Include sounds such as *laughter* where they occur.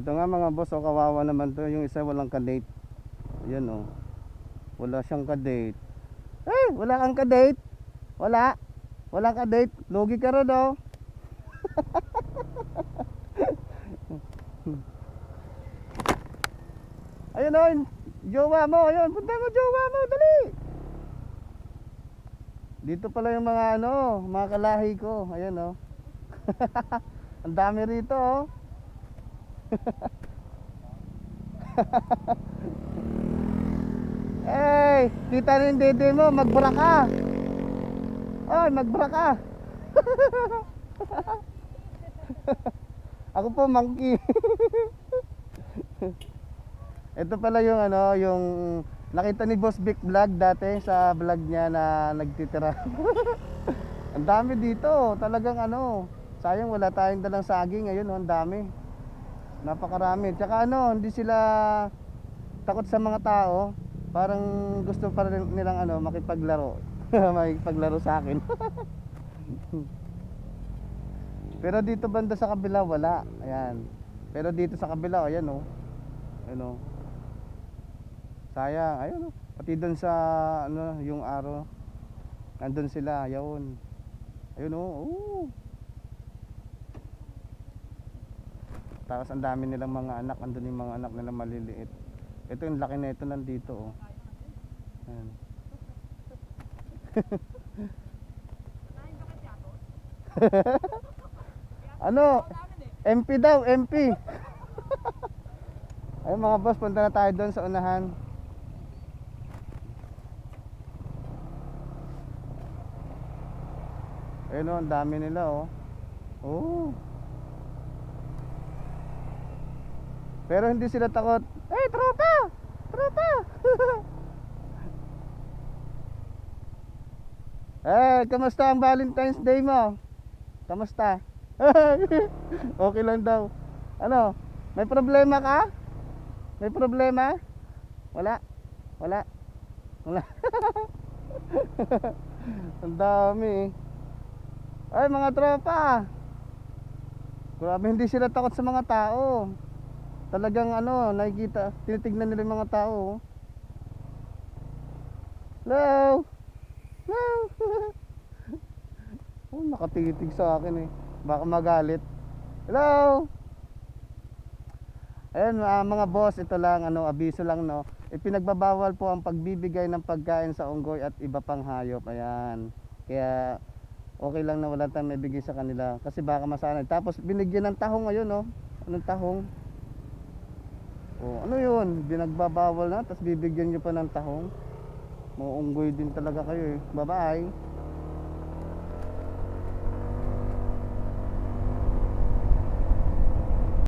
Ito nga mga boss, oh, kawawa naman to. Yung isa walang kadate. Ayan oh. Wala siyang kadate. Eh, wala kang kadate? Wala. Wala kadate. Lugi ka rin oh. *laughs* Ayun oh, jowa mo. Ayun, punta mo jowa mo. Dali. Dito pala yung mga ano, mga kalahi ko. Ayan oh. *laughs* Ang dami rito oh. *laughs* Hey, kita rin dede mo, magbra ka. Oy, magbra ka. *laughs* Ako po, monkey. *laughs* Ito pala yung ano, yung nakita ni Boss Vic vlog dati sa vlog niya na nagtitira. ang dami dito, talagang ano, sayang wala tayong dalang saging, ayun, oh, ang dami. Napakarami. Tsaka ano, hindi sila takot sa mga tao. Parang gusto pa rin nilang ano, makipaglaro. *laughs* makipaglaro sa akin. *laughs* Pero dito banda sa kabila wala. Ayan. Pero dito sa kabila, ayan oh. Ayan oh. Sayang, ayun oh. Pati doon sa ano, yung araw. Nandun sila, ayun. Ayun oh. oh. Tapos ang dami nilang mga anak, andun yung mga anak nila maliliit. Ito yung laki na ito nandito oh. Ayan. *laughs* ano? MP daw, MP. *laughs* Ay mga boss, punta na tayo doon sa unahan. Ayun oh, ang dami nila oh. Oh. Pero hindi sila takot. Eh, tropa! Tropa! *laughs* eh, kamusta ang Valentine's Day mo? Kamusta? *laughs* okay lang daw. Ano? May problema ka? May problema? Wala? Wala? Wala? *laughs* ang dami. Ay, mga tropa! Grabe, hindi sila takot sa mga tao. Talagang ano, nakikita, tinitignan nila yung mga tao. oh. Hello? Hello? *laughs* oh, nakatitig sa akin eh. Baka magalit. Hello? Ayun ah, mga boss, ito lang, ano, abiso lang no. Ipinagbabawal po ang pagbibigay ng pagkain sa unggoy at iba pang hayop. Ayan. Kaya okay lang na wala tayong maibigay sa kanila kasi baka masanay. Tapos binigyan ng tahong ngayon, no? Anong tahong? Oh, ano yun? Binagbabawal na, tapos bibigyan nyo pa ng tahong. Maunggoy din talaga kayo eh. Bye-bye.